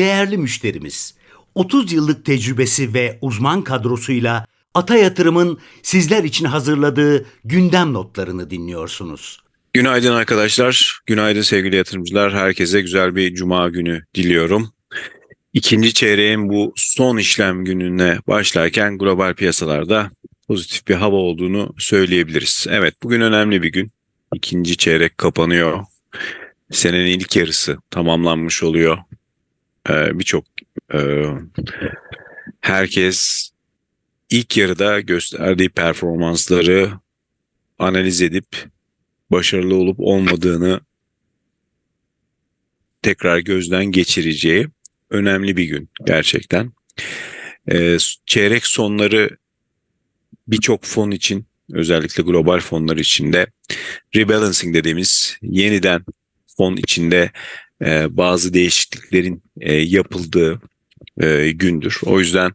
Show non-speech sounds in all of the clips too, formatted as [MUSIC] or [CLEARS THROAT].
değerli müşterimiz. 30 yıllık tecrübesi ve uzman kadrosuyla Ata Yatırım'ın sizler için hazırladığı gündem notlarını dinliyorsunuz. Günaydın arkadaşlar, günaydın sevgili yatırımcılar. Herkese güzel bir cuma günü diliyorum. İkinci çeyreğin bu son işlem gününe başlarken global piyasalarda pozitif bir hava olduğunu söyleyebiliriz. Evet, bugün önemli bir gün. İkinci çeyrek kapanıyor. Senenin ilk yarısı tamamlanmış oluyor. Ee, Birçok e, herkes ilk yarıda gösterdiği performansları analiz edip başarılı olup olmadığını tekrar gözden geçireceği önemli bir gün gerçekten. Ee, çeyrek sonları birçok fon için özellikle global fonlar içinde rebalancing dediğimiz yeniden fon içinde e, bazı değişikliklerin e, yapıldığı e, gündür. O yüzden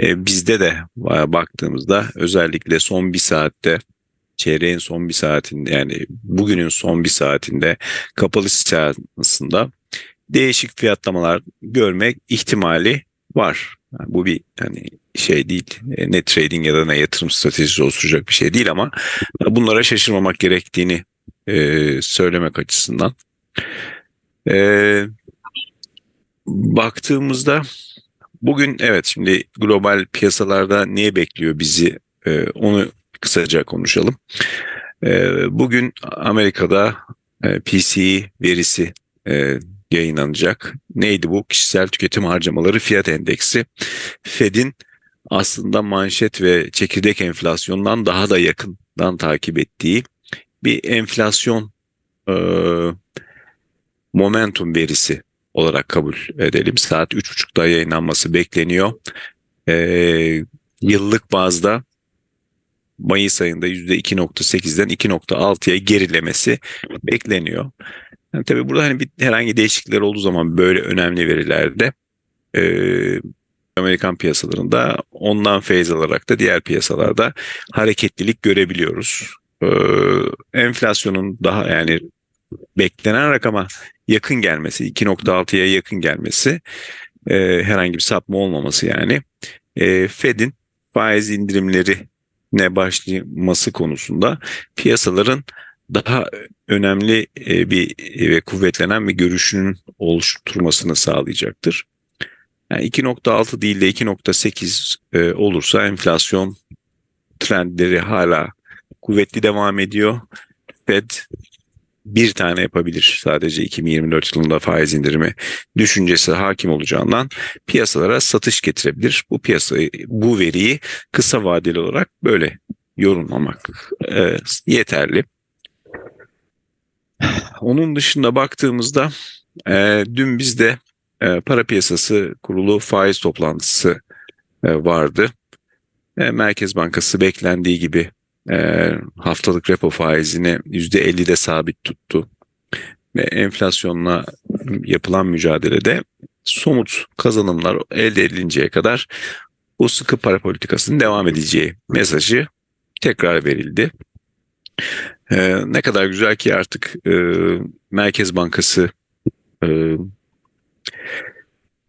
e, bizde de e, baktığımızda özellikle son bir saatte çeyreğin son bir saatinde yani bugünün son bir saatinde kapalı seansında değişik fiyatlamalar görmek ihtimali var. Yani bu bir hani şey değil, e, ne trading ya da ne yatırım stratejisi oluşturacak bir şey değil ama bunlara şaşırmamak gerektiğini e, söylemek açısından. E, baktığımızda bugün evet şimdi global piyasalarda niye bekliyor bizi e, onu kısaca konuşalım. E, bugün Amerika'da e, PCE verisi e, yayınlanacak. Neydi bu? Kişisel tüketim harcamaları fiyat endeksi. Fed'in aslında manşet ve çekirdek enflasyondan daha da yakından takip ettiği bir enflasyon e, momentum verisi olarak kabul edelim. Saat 3.30'da yayınlanması bekleniyor. E, yıllık bazda Mayıs ayında %2.8'den 2.6'ya gerilemesi bekleniyor. Yani tabii burada hani bir herhangi değişiklikler olduğu zaman böyle önemli verilerde e, Amerikan piyasalarında ondan feyz alarak da diğer piyasalarda hareketlilik görebiliyoruz. E, enflasyonun daha yani beklenen rakama yakın gelmesi, 2.6'ya yakın gelmesi, e, herhangi bir sapma olmaması yani e, Fed'in faiz indirimleri ne başlaması konusunda piyasaların daha önemli e, bir ve kuvvetlenen bir görüşünün oluşturmasını sağlayacaktır. Yani 2.6 değil de 2.8 e, olursa enflasyon trendleri hala kuvvetli devam ediyor. Fed bir tane yapabilir sadece 2024 yılında faiz indirimi düşüncesi hakim olacağından piyasalara satış getirebilir. Bu piyasayı bu veriyi kısa vadeli olarak böyle yorumlamak e, yeterli. Onun dışında baktığımızda e, dün bizde e, para piyasası kurulu faiz toplantısı e, vardı. E, Merkez Bankası beklendiği gibi e, haftalık repo faizini %50'de sabit tuttu. Ve enflasyonla yapılan mücadelede somut kazanımlar elde edilinceye kadar bu sıkı para politikasının devam edeceği mesajı tekrar verildi. Ee, ne kadar güzel ki artık e, Merkez Bankası e,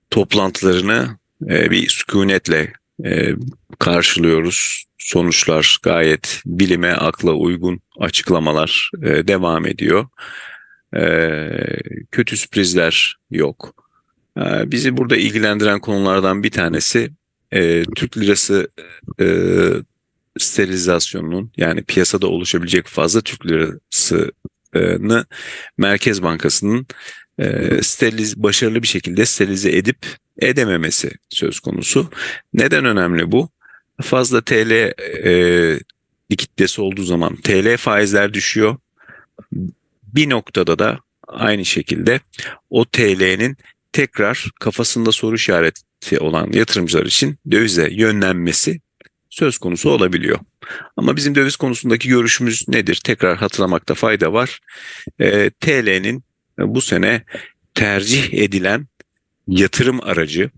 toplantılarını e, bir sükunetle e, karşılıyoruz. Sonuçlar gayet bilime, akla uygun açıklamalar e, devam ediyor. E, kötü sürprizler yok. E, bizi burada ilgilendiren konulardan bir tanesi e, Türk lirası e, sterilizasyonunun yani piyasada oluşabilecek fazla Türk lirasını Merkez Bankası'nın e, steriliz, başarılı bir şekilde sterilize edip edememesi söz konusu. Neden önemli bu? Fazla TL e, likiditesi olduğu zaman TL faizler düşüyor. Bir noktada da aynı şekilde o TL'nin tekrar kafasında soru işareti olan yatırımcılar için dövize yönlenmesi söz konusu olabiliyor. Ama bizim döviz konusundaki görüşümüz nedir? Tekrar hatırlamakta fayda var. E, TL'nin bu sene tercih edilen yatırım aracı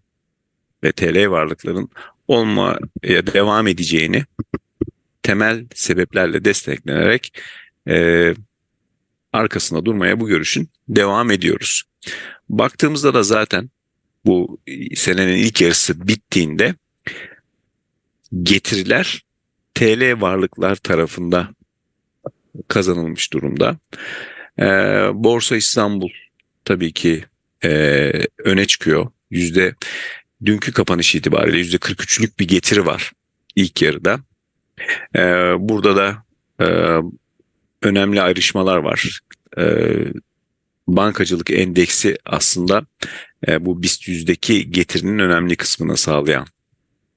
ve TL varlıkların olmaya devam edeceğini temel sebeplerle desteklenerek e, arkasında durmaya bu görüşün devam ediyoruz. Baktığımızda da zaten bu senenin ilk yarısı bittiğinde getiriler TL varlıklar tarafında kazanılmış durumda. Ee, Borsa İstanbul tabii ki e, öne çıkıyor. Yüzde dünkü kapanış itibariyle yüzde 43'lük bir getiri var ilk yarıda. Ee, burada da e, önemli ayrışmalar var. Ee, bankacılık endeksi aslında e, bu BIST yüzdeki getirinin önemli kısmını sağlayan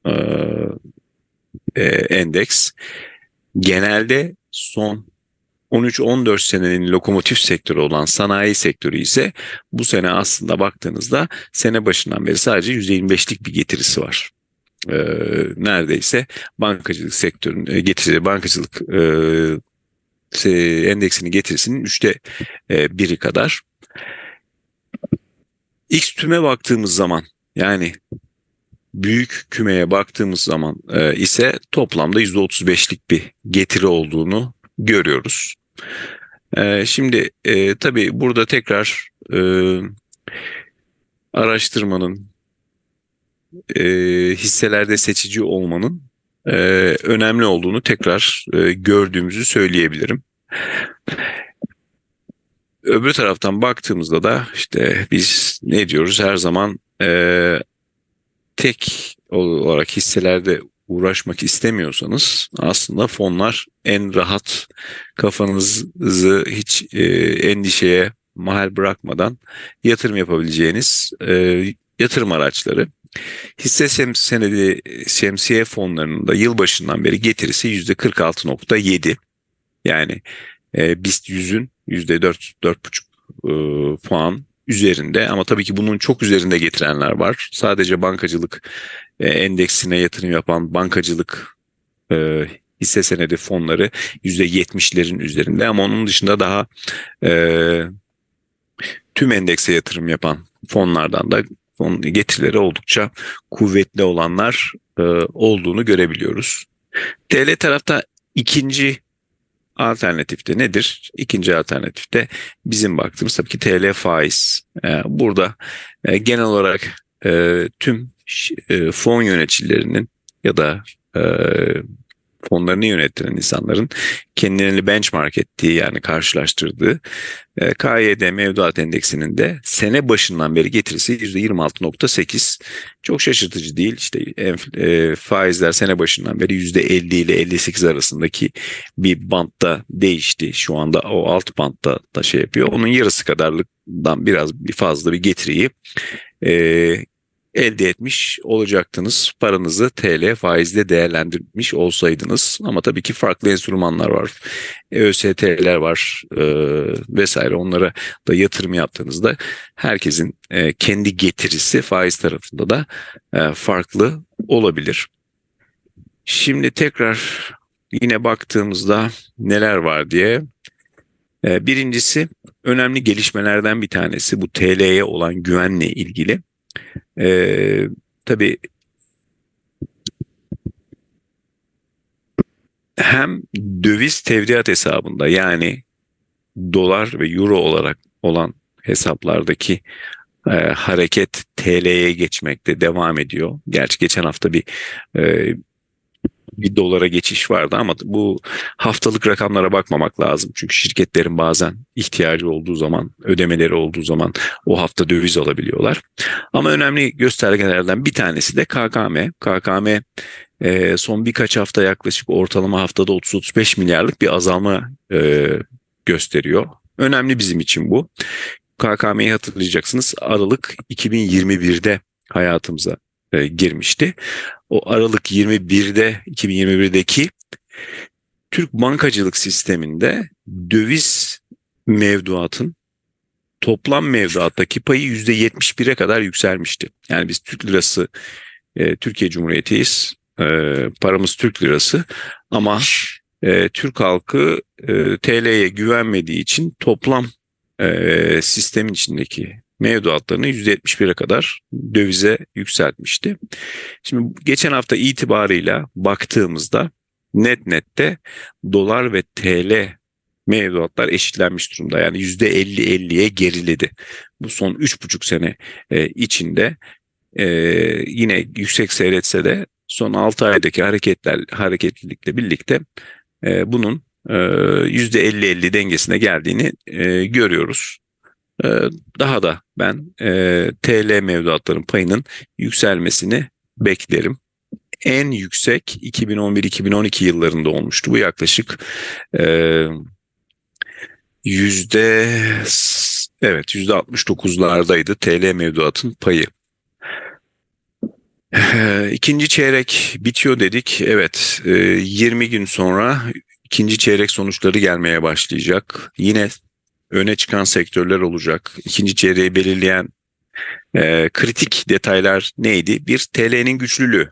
e, e, endeks. Genelde son 13-14 senenin lokomotif sektörü olan sanayi sektörü ise bu sene aslında baktığınızda sene başından beri sadece %25'lik bir getirisi var. Ee, neredeyse bankacılık sektörünün e, getirisi, bankacılık e, endeksinin getirisinin üçte e, biri kadar. X tüme baktığımız zaman yani büyük kümeye baktığımız zaman e, ise toplamda %35'lik bir getiri olduğunu görüyoruz. E, şimdi e, tabii burada tekrar e, araştırmanın e, hisselerde seçici olmanın önemli olduğunu tekrar gördüğümüzü söyleyebilirim. Öbür taraftan baktığımızda da işte biz ne diyoruz her zaman tek olarak hisselerde uğraşmak istemiyorsanız aslında fonlar en rahat kafanızı hiç e, endişeye mahal bırakmadan yatırım yapabileceğiniz e, yatırım araçları. Hisse senedi şemsiye fonlarının da yılbaşından beri getirisi %46.7. Yani e, BIST 100'ün %4 4,5 e, puan üzerinde ama tabii ki bunun çok üzerinde getirenler var. Sadece bankacılık e, endeksine yatırım yapan bankacılık e, hisse senedi fonları %70'lerin üzerinde ama onun dışında daha e, tüm endekse yatırım yapan fonlardan da fon getirileri oldukça kuvvetli olanlar e, olduğunu görebiliyoruz. TL tarafta ikinci alternatifte nedir? İkinci alternatifte bizim baktığımız tabii ki TL faiz. E, burada e, genel olarak e, tüm e, fon yöneticilerinin ya da fonlarını yönettiren insanların kendilerini benchmark ettiği yani karşılaştırdığı e, KYD mevduat endeksinin de sene başından beri getirisi %26.8. Çok şaşırtıcı değil. İşte e, faizler sene başından beri %50 ile 58 arasındaki bir bantta değişti. Şu anda o alt bantta da şey yapıyor. Onun yarısı kadarlıktan biraz bir fazla bir getiriyi e, elde etmiş olacaktınız. Paranızı TL faizle değerlendirmiş olsaydınız. Ama tabii ki farklı enstrümanlar var. ÖST'ler var e, vesaire. Onlara da yatırım yaptığınızda herkesin e, kendi getirisi faiz tarafında da e, farklı olabilir. Şimdi tekrar yine baktığımızda neler var diye. E, birincisi önemli gelişmelerden bir tanesi bu TL'ye olan güvenle ilgili. Ee, tabii hem döviz tevdiat hesabında yani dolar ve euro olarak olan hesaplardaki e, hareket TL'ye geçmekte devam ediyor. Gerçi geçen hafta bir e, bir dolara geçiş vardı ama bu haftalık rakamlara bakmamak lazım. Çünkü şirketlerin bazen ihtiyacı olduğu zaman, ödemeleri olduğu zaman o hafta döviz alabiliyorlar. Ama önemli göstergelerden bir tanesi de KKM. KKM e, son birkaç hafta yaklaşık ortalama haftada 30-35 milyarlık bir azalma e, gösteriyor. Önemli bizim için bu. KKM'yi hatırlayacaksınız Aralık 2021'de hayatımıza e, girmişti. O Aralık 21'de 2021'deki Türk bankacılık sisteminde döviz mevduatın toplam mevduattaki payı %71'e kadar yükselmişti. Yani biz Türk lirası e, Türkiye Cumhuriyeti'yiz. E, paramız Türk lirası ama e, Türk halkı e, TL'ye güvenmediği için toplam e, sistemin içindeki mevduatlarını %71'e kadar dövize yükseltmişti. Şimdi geçen hafta itibarıyla baktığımızda net nette dolar ve TL mevduatlar eşitlenmiş durumda. Yani %50-50'ye geriledi. Bu son 3,5 sene e, içinde e, yine yüksek seyretse de son 6 aydaki hareketler hareketlilikle birlikte e, bunun e, %50-50 dengesine geldiğini görüyoruz. E, daha da ben e, TL mevduatların payının yükselmesini beklerim. En yüksek 2011-2012 yıllarında olmuştu. Bu yaklaşık e, yüzde evet yüzde 69'lardaydı TL mevduatın payı. Ee, İkinci çeyrek bitiyor dedik. Evet, e, 20 gün sonra ikinci çeyrek sonuçları gelmeye başlayacak. Yine öne çıkan sektörler olacak. İkinci çeyreği belirleyen e, kritik detaylar neydi? Bir, TL'nin güçlülüğü.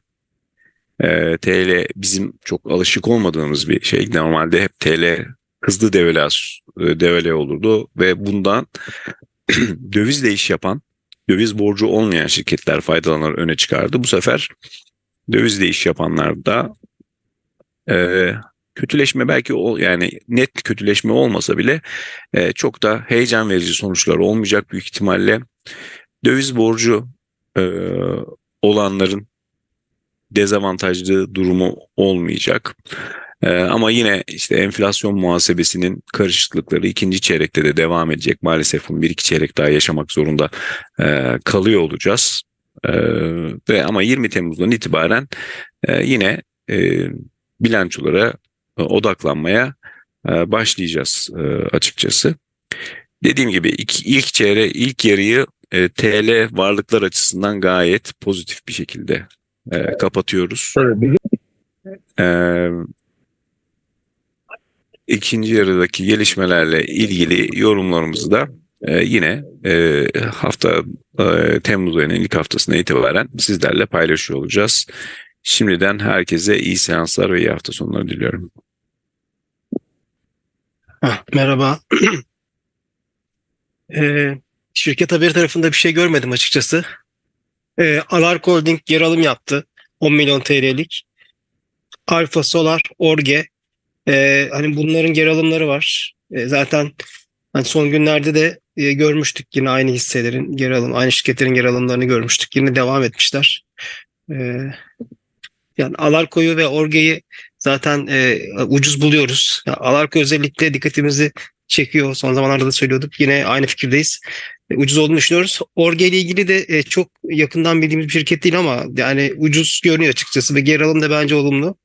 E, TL bizim çok alışık olmadığımız bir şey. Normalde hep TL hızlı devele, devele olurdu ve bundan [CLEARS THROAT] dövizle iş yapan döviz borcu olmayan şirketler faydalanır öne çıkardı. Bu sefer dövizle iş yapanlar da e, kötüleşme belki o yani net kötüleşme olmasa bile e, çok da heyecan verici sonuçlar olmayacak büyük ihtimalle. Döviz borcu e, olanların dezavantajlı durumu olmayacak. Ee, ama yine işte enflasyon muhasebesinin karışıklıkları ikinci çeyrekte de devam edecek. Maalesef bunu bir iki çeyrek daha yaşamak zorunda e, kalıyor olacağız. E, ve ama 20 Temmuz'dan itibaren e, yine e, bilançolara odaklanmaya e, başlayacağız e, açıkçası. Dediğim gibi ilk, ilk çeyre ilk yarıyı e, TL varlıklar açısından gayet pozitif bir şekilde e, kapatıyoruz. Ee, ikinci yarıdaki gelişmelerle ilgili yorumlarımızı da e, yine e, hafta e, Temmuz ayının ilk haftasına itibaren sizlerle paylaşıyor olacağız. Şimdiden herkese iyi seanslar ve iyi hafta sonları diliyorum. Merhaba. [CLEARS THROAT] Ee, şirket haberi tarafında bir şey görmedim açıkçası. Ee, Alark Holding yer alım yaptı. 10 milyon TL'lik. Alfa Solar, Orge. Ee, hani bunların geri alımları var. Ee, zaten hani son günlerde de e, görmüştük yine aynı hisselerin geri alım, aynı şirketlerin geri alımlarını görmüştük. Yine devam etmişler. Ee, yani Alarko'yu ve Orge'yi zaten e, ucuz buluyoruz. Alarko özellikle dikkatimizi çekiyor. Son zamanlarda da söylüyorduk. Yine aynı fikirdeyiz. E, ucuz olduğunu düşünüyoruz. Orge ile ilgili de e, çok yakından bildiğimiz bir şirket değil ama yani ucuz görünüyor açıkçası ve geri alım da bence olumlu.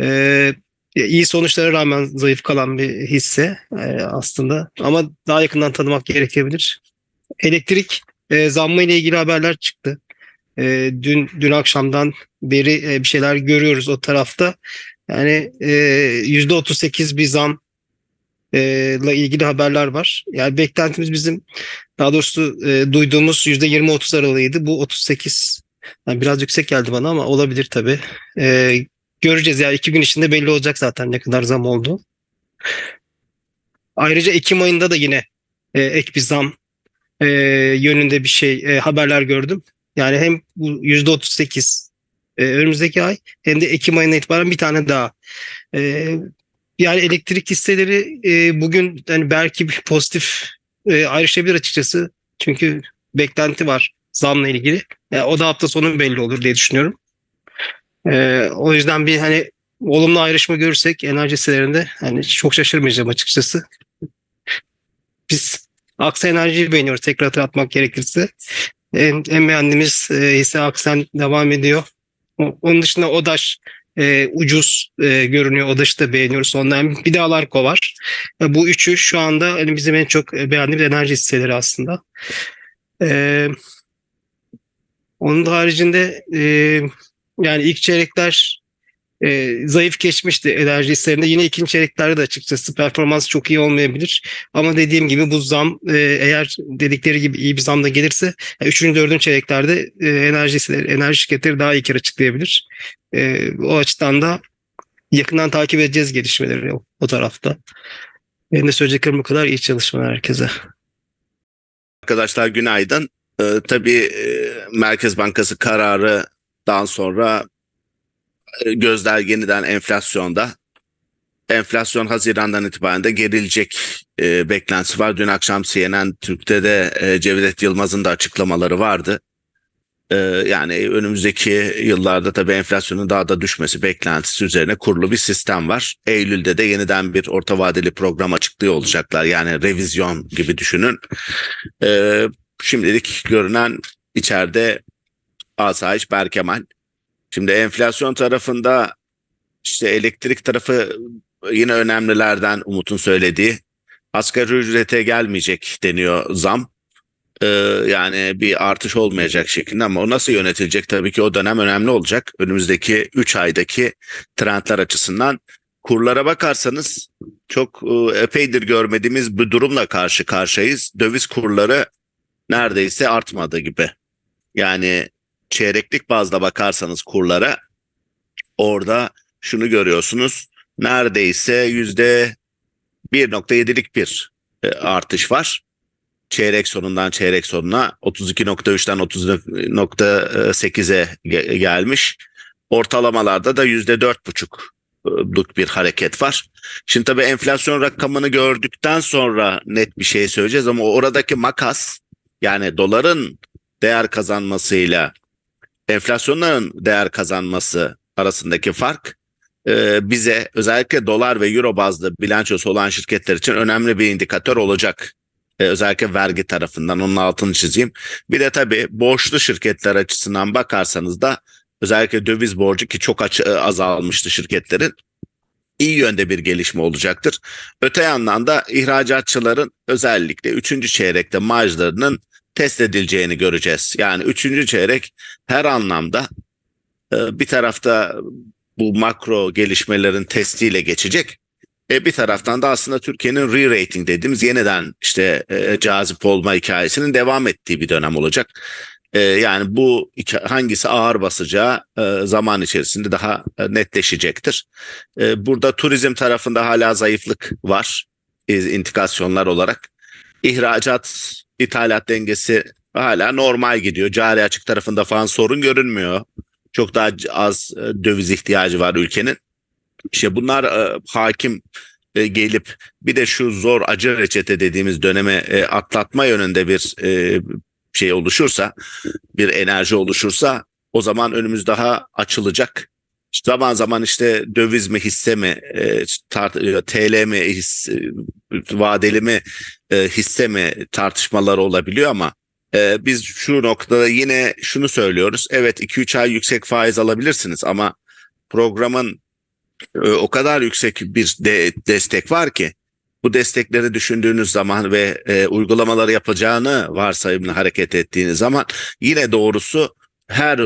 E, iyi sonuçlara rağmen zayıf kalan bir hisse e, aslında ama daha yakından tanımak gerekebilir. Elektrik e, zammı ile ilgili haberler çıktı. E, dün dün akşamdan beri e, bir şeyler görüyoruz o tarafta. Yani e, yüzde 38 bir zam ile ilgili haberler var. Yani beklentimiz bizim daha doğrusu e, duyduğumuz %20-30 aralığıydı. Bu 38. Yani biraz yüksek geldi bana ama olabilir tabii. E, göreceğiz yani iki gün içinde belli olacak zaten ne kadar zam oldu. Ayrıca Ekim ayında da yine e, ek bir zam e, yönünde bir şey e, haberler gördüm. Yani hem bu %38 e, önümüzdeki ay hem de Ekim ayına itibaren bir tane daha. E, yani elektrik hisseleri e, bugün yani belki bir pozitif e, ayrışabilir açıkçası. Çünkü beklenti var zamla ilgili. O da hafta sonu belli olur diye düşünüyorum. O yüzden bir hani olumlu ayrışma görürsek enerji hisselerinde hani çok şaşırmayacağım açıkçası. Biz Aksa Enerji'yi beğeniyoruz tekrar hatırlatmak gerekirse. En, en beğendiğimiz e, hisse Aksen devam ediyor. Onun dışında Odaş e, ucuz e, görünüyor. Odaş'ı da beğeniyoruz. Ondan bir de Alarko var. E, bu üçü şu anda hani bizim en çok beğendiğimiz enerji hisseleri aslında. E, onun haricinde e, yani ilk çeyrekler e, zayıf geçmişti enerji hisselerinde. Yine ikinci çeyreklerde de açıkçası performans çok iyi olmayabilir. Ama dediğim gibi bu zam e, eğer dedikleri gibi iyi bir zam da gelirse yani üçüncü, dördüncü çeyreklerde e, enerji hisseleri, enerji şirketleri daha iyi kar açıklayabilir. E, o açıdan da yakından takip edeceğiz gelişmeleri o, o tarafta. Benim de söyleyeceklerim bu kadar. İyi çalışmalar herkese. Arkadaşlar günaydın. Ee, tabii e, Merkez Bankası kararından sonra e, gözler yeniden enflasyonda. enflasyon Haziran'dan itibaren de gerilecek e, beklentisi var. Dün akşam CNN Türk'te de e, Cevdet Yılmaz'ın da açıklamaları vardı. E, yani önümüzdeki yıllarda tabii enflasyonun daha da düşmesi beklentisi üzerine kurulu bir sistem var. Eylül'de de yeniden bir orta vadeli program açıklıyor olacaklar. Yani revizyon gibi düşünün. E, şimdilik görünen içeride asayiş Berkemal. Şimdi enflasyon tarafında işte elektrik tarafı yine önemlilerden Umut'un söylediği. Asgari ücrete gelmeyecek deniyor zam. Ee, yani bir artış olmayacak şeklinde ama o nasıl yönetilecek tabii ki o dönem önemli olacak. Önümüzdeki 3 aydaki trendler açısından kurlara bakarsanız çok e, epeydir görmediğimiz bir durumla karşı karşıyayız. Döviz kurları neredeyse artmadı gibi. Yani çeyreklik bazda bakarsanız kurlara orada şunu görüyorsunuz. Neredeyse yüzde 1.7'lik bir e, artış var. Çeyrek sonundan çeyrek sonuna 32.3'ten 30.8'e ge- gelmiş. Ortalamalarda da yüzde 4.5'luk bir hareket var. Şimdi tabii enflasyon rakamını gördükten sonra net bir şey söyleyeceğiz ama oradaki makas yani doların değer kazanmasıyla enflasyonların değer kazanması arasındaki fark e, bize özellikle dolar ve euro bazlı bilançosu olan şirketler için önemli bir indikatör olacak. E, özellikle vergi tarafından onun altını çizeyim. Bir de tabii borçlu şirketler açısından bakarsanız da özellikle döviz borcu ki çok e, azalmıştı şirketlerin iyi yönde bir gelişme olacaktır. Öte yandan da ihracatçıların özellikle 3. çeyrekte marjlarının test edileceğini göreceğiz. Yani 3. çeyrek her anlamda e, bir tarafta bu makro gelişmelerin testiyle geçecek. E bir taraftan da aslında Türkiye'nin re-rating dediğimiz yeniden işte e, cazip olma hikayesinin devam ettiği bir dönem olacak. E, yani bu hangisi ağır basacağı zaman içerisinde daha netleşecektir. Burada turizm tarafında hala zayıflık var e, intikasyonlar olarak. İhracat, ithalat dengesi hala normal gidiyor. Cari açık tarafında falan sorun görünmüyor. Çok daha az e, döviz ihtiyacı var ülkenin. İşte bunlar e, hakim e, gelip bir de şu zor acı reçete dediğimiz döneme e, atlatma yönünde bir şey oluşursa, bir enerji oluşursa o zaman önümüz daha açılacak. Zaman zaman işte döviz mi hisse mi, e, tar- e, TL mi his, e, vadeli mi e, hisse mi tartışmaları olabiliyor ama e, biz şu noktada yine şunu söylüyoruz. Evet 2-3 ay yüksek faiz alabilirsiniz ama programın e, o kadar yüksek bir de, destek var ki bu destekleri düşündüğünüz zaman ve e, uygulamaları yapacağını varsayımla hareket ettiğiniz zaman yine doğrusu her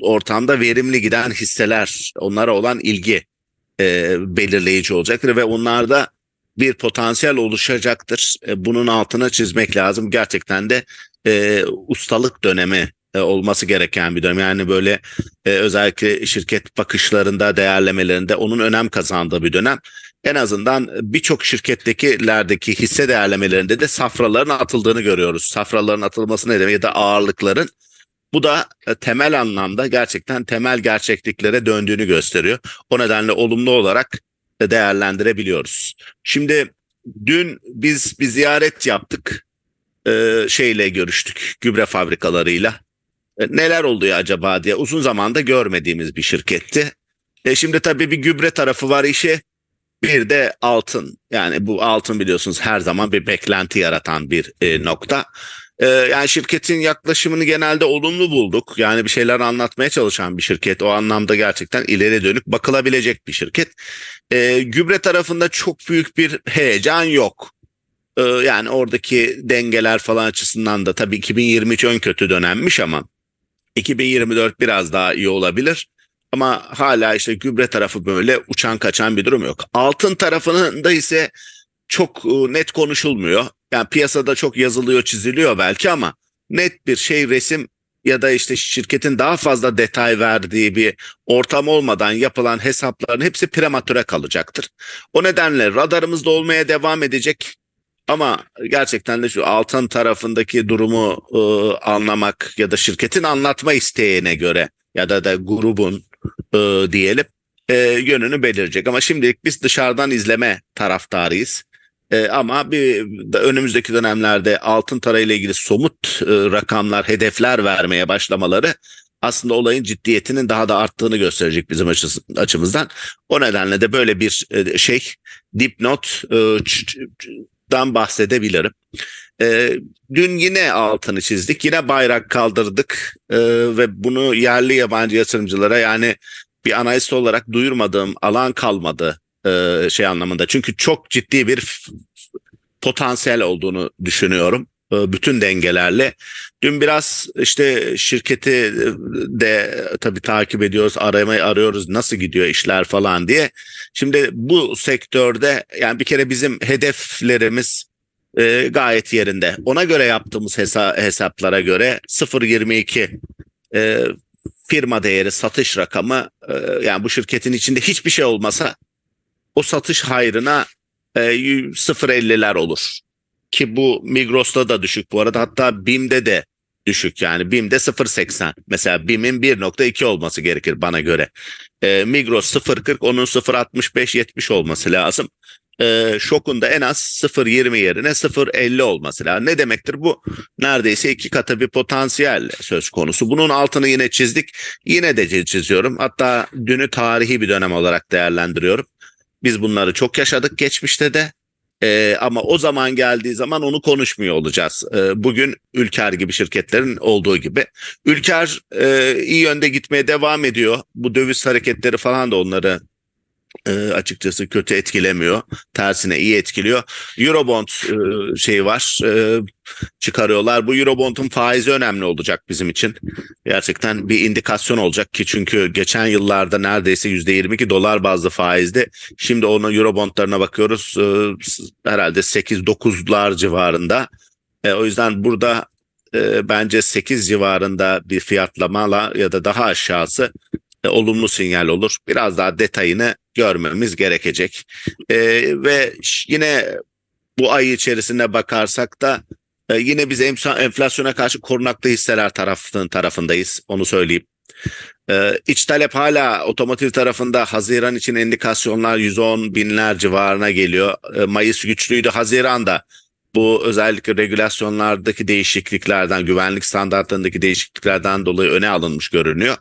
ortamda verimli giden hisseler onlara olan ilgi e, belirleyici olacaktır ve onlarda bir potansiyel oluşacaktır. E, bunun altına çizmek lazım. Gerçekten de e, ustalık dönemi e, olması gereken bir dönem. Yani böyle e, özellikle şirket bakışlarında, değerlemelerinde onun önem kazandığı bir dönem. En azından birçok şirkettekilerdeki hisse değerlemelerinde de safraların atıldığını görüyoruz. Safraların atılması ne demek ya da ağırlıkların. Bu da e, temel anlamda gerçekten temel gerçekliklere döndüğünü gösteriyor. O nedenle olumlu olarak değerlendirebiliyoruz. Şimdi dün biz bir ziyaret yaptık. E, şeyle görüştük gübre fabrikalarıyla. E, neler oluyor acaba diye uzun zamanda görmediğimiz bir şirketti. E, şimdi tabii bir gübre tarafı var işi. Bir de altın. Yani bu altın biliyorsunuz her zaman bir beklenti yaratan bir e, nokta. E, yani şirketin yaklaşımını genelde olumlu bulduk. Yani bir şeyler anlatmaya çalışan bir şirket. O anlamda gerçekten ileri dönük bakılabilecek bir şirket. E, gübre tarafında çok büyük bir heyecan yok. E, yani oradaki dengeler falan açısından da tabii 2023 ön kötü dönemmiş ama 2024 biraz daha iyi olabilir. Ama hala işte gübre tarafı böyle uçan kaçan bir durum yok. Altın tarafında ise çok e, net konuşulmuyor. Yani piyasada çok yazılıyor, çiziliyor belki ama net bir şey resim ya da işte şirketin daha fazla detay verdiği bir ortam olmadan yapılan hesapların hepsi prematüre kalacaktır. O nedenle radarımızda olmaya devam edecek. Ama gerçekten de şu altın tarafındaki durumu e, anlamak ya da şirketin anlatma isteğine göre ya da da grubun e, diyelim e, yönünü belirecek. Ama şimdilik biz dışarıdan izleme taraftarıyız. E, ama bir önümüzdeki dönemlerde altın tarayla ilgili somut e, rakamlar, hedefler vermeye başlamaları aslında olayın ciddiyetinin daha da arttığını gösterecek bizim açımızdan. O nedenle de böyle bir e, şey dipnot e, dan bahsedebilirim. E, dün yine altını çizdik. Yine bayrak kaldırdık E, ve bunu yerli yabancı yatırımcılara yani bir analist olarak duyurmadığım alan kalmadı e, şey anlamında. Çünkü çok ciddi bir potansiyel olduğunu düşünüyorum. e, Bütün dengelerle. Dün biraz işte şirketi de tabii takip ediyoruz, aramayı arıyoruz nasıl gidiyor işler falan diye. Şimdi bu sektörde yani bir kere bizim hedeflerimiz e, gayet yerinde. Ona göre yaptığımız hesa- hesaplara göre 0.22 e, firma değeri satış rakamı e, yani bu şirketin içinde hiçbir şey olmasa o satış hayrına e, 0.50'ler olur. Ki bu Migros'ta da düşük bu arada hatta BİM'de de düşük yani BİM'de 0.80 mesela BİM'in 1.2 olması gerekir bana göre. E, Migros 0.40 onun 0.65-70 olması lazım. E, şokun da en az 0.20 yerine 0.50 olması lazım. Ne demektir bu? Neredeyse iki katı bir potansiyel söz konusu. Bunun altını yine çizdik. Yine de çiziyorum. Hatta dünü tarihi bir dönem olarak değerlendiriyorum. Biz bunları çok yaşadık geçmişte de. Ee, ama o zaman geldiği zaman onu konuşmuyor olacağız. Ee, bugün Ülker gibi şirketlerin olduğu gibi. Ülker e, iyi yönde gitmeye devam ediyor. Bu döviz hareketleri falan da onları e, açıkçası kötü etkilemiyor. Tersine iyi etkiliyor. Eurobond e, şeyi var. e, çıkarıyorlar. Bu Eurobond'un faizi önemli olacak bizim için. Gerçekten bir indikasyon olacak ki çünkü geçen yıllarda neredeyse %22 dolar bazlı faizdi. Şimdi onun Eurobondlarına bakıyoruz e, herhalde 8-9'lar civarında. E, o yüzden burada e, bence 8 civarında bir fiyatlamala ya da daha aşağısı e, olumlu sinyal olur. Biraz daha detayını görmemiz gerekecek. E, ve yine bu ay içerisinde bakarsak da e, yine biz enflasyona karşı korunaklı hisseler tarafının tarafındayız. Onu söyleyeyim. E, iç talep hala otomotiv tarafında Haziran için indikasyonlar 110 binler civarına geliyor. E, Mayıs güçlüydü. Haziran'da bu özellikle regülasyonlardaki değişikliklerden, güvenlik standartlarındaki değişikliklerden dolayı öne alınmış görünüyor.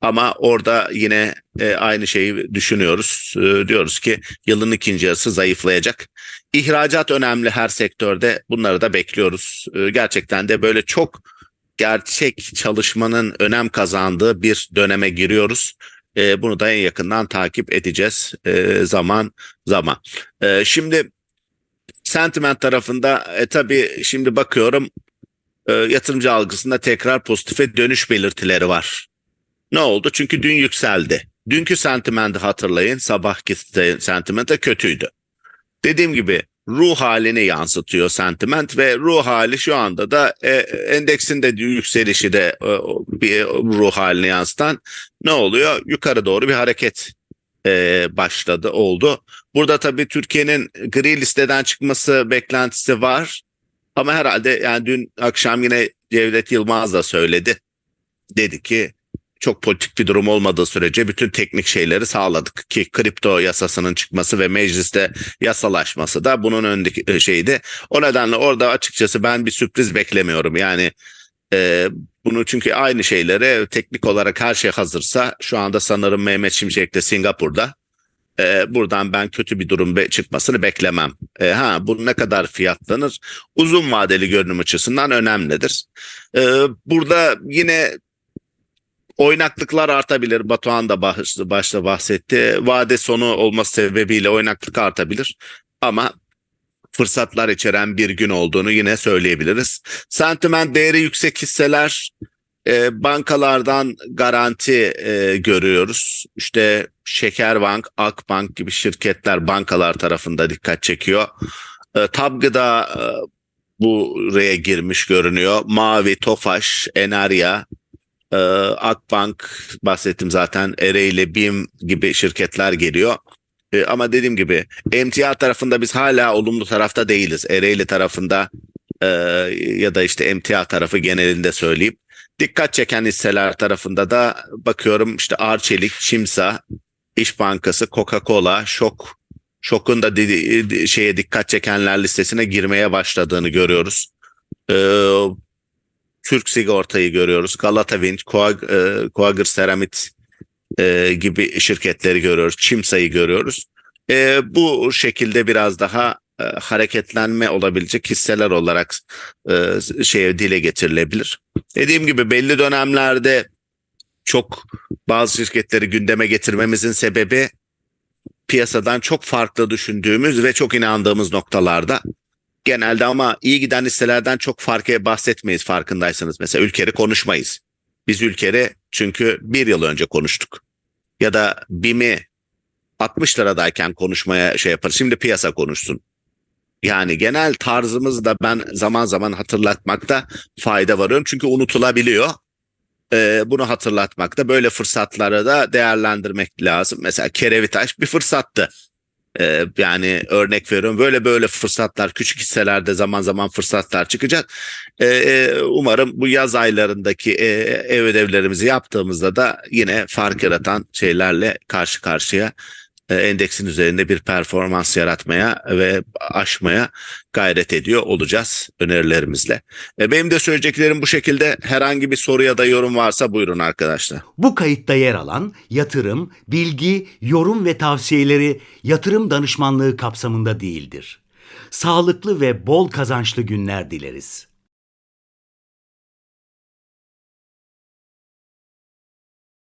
Ama orada yine e, aynı şeyi düşünüyoruz. E, diyoruz ki yılın ikinci yarısı zayıflayacak. İhracat önemli her sektörde. Bunları da bekliyoruz. E, gerçekten de böyle çok gerçek çalışmanın önem kazandığı bir döneme giriyoruz. E, bunu da en yakından takip edeceğiz e, zaman zaman. E, şimdi sentiment tarafında e, tabii şimdi bakıyorum e, yatırımcı algısında tekrar pozitife dönüş belirtileri var. Ne oldu? Çünkü dün yükseldi. Dünkü sentimenti hatırlayın. Sabahki sentimenti kötüydü. Dediğim gibi ruh halini yansıtıyor sentiment ve ruh hali şu anda da e, endeksin de yükselişi de e, bir ruh halini yansıtan ne oluyor? Yukarı doğru bir hareket e, başladı oldu. Burada tabii Türkiye'nin gri listeden çıkması beklentisi var. Ama herhalde yani dün akşam yine Cevdet Yılmaz da söyledi. Dedi ki çok politik bir durum olmadığı sürece bütün teknik şeyleri sağladık ki kripto yasasının çıkması ve mecliste yasalaşması da bunun öndeki e, şeydi. O nedenle orada açıkçası ben bir sürpriz beklemiyorum. Yani e, bunu çünkü aynı şeylere teknik olarak her şey hazırsa şu anda sanırım Mehmet Şimşek de Singapur'da. E, buradan ben kötü bir durum be- çıkmasını beklemem. E, ha bu ne kadar fiyatlanır? Uzun vadeli görünüm açısından önemlidir. E, burada yine oynaklıklar artabilir. Batuhan da baş- başta bahsetti. Vade sonu olması sebebiyle oynaklık artabilir. Ama fırsatlar içeren bir gün olduğunu yine söyleyebiliriz. Sentiment değeri yüksek hisseler e, bankalardan garanti e, görüyoruz. İşte Şekerbank, Akbank gibi şirketler bankalar tarafında dikkat çekiyor. E, Tabgı da e, buraya girmiş görünüyor. Mavi, Tofaş, Enarya, e, Akbank bahsettim zaten Ereğli, BİM gibi şirketler geliyor. E, ama dediğim gibi emtia tarafında biz hala olumlu tarafta değiliz. Ereğli tarafında e, ya da işte emtia tarafı genelinde söyleyeyim. Dikkat çeken hisseler tarafında da bakıyorum işte Arçelik, Çimsa, İş Bankası, Coca-Cola, Şok, Şok'un da dedi- şeye dikkat çekenler listesine girmeye başladığını görüyoruz. Ee, Türk Sigorta'yı görüyoruz. Galata Wind, Coag, e, Coager Seramit e, gibi şirketleri görüyoruz. Çimsa'yı görüyoruz. E, bu şekilde biraz daha e, hareketlenme olabilecek hisseler olarak e, şeye dile getirilebilir. Dediğim gibi belli dönemlerde çok bazı şirketleri gündeme getirmemizin sebebi piyasadan çok farklı düşündüğümüz ve çok inandığımız noktalarda genelde ama iyi giden listelerden çok farkı bahsetmeyiz farkındaysanız. Mesela ülkeri konuşmayız. Biz ülkeri çünkü bir yıl önce konuştuk. Ya da BİM'i 60 liradayken konuşmaya şey yaparız. Şimdi piyasa konuşsun. Yani genel tarzımız da ben zaman zaman hatırlatmakta fayda varıyorum. Çünkü unutulabiliyor. Ee, bunu hatırlatmakta böyle fırsatları da değerlendirmek lazım. Mesela Kerevitaş bir fırsattı. Ee, yani örnek veriyorum böyle böyle fırsatlar küçük hisselerde zaman zaman fırsatlar çıkacak. Ee, e, umarım bu yaz aylarındaki e, ev ödevlerimizi yaptığımızda da yine fark yaratan şeylerle karşı karşıya endeksin üzerinde bir performans yaratmaya ve aşmaya gayret ediyor olacağız önerilerimizle. E, Benim de söyleyeceklerim bu şekilde. Herhangi bir soru ya da yorum varsa buyurun arkadaşlar. Bu kayıtta yer alan yatırım, bilgi, yorum ve tavsiyeleri yatırım danışmanlığı kapsamında değildir. Sağlıklı ve bol kazançlı günler dileriz.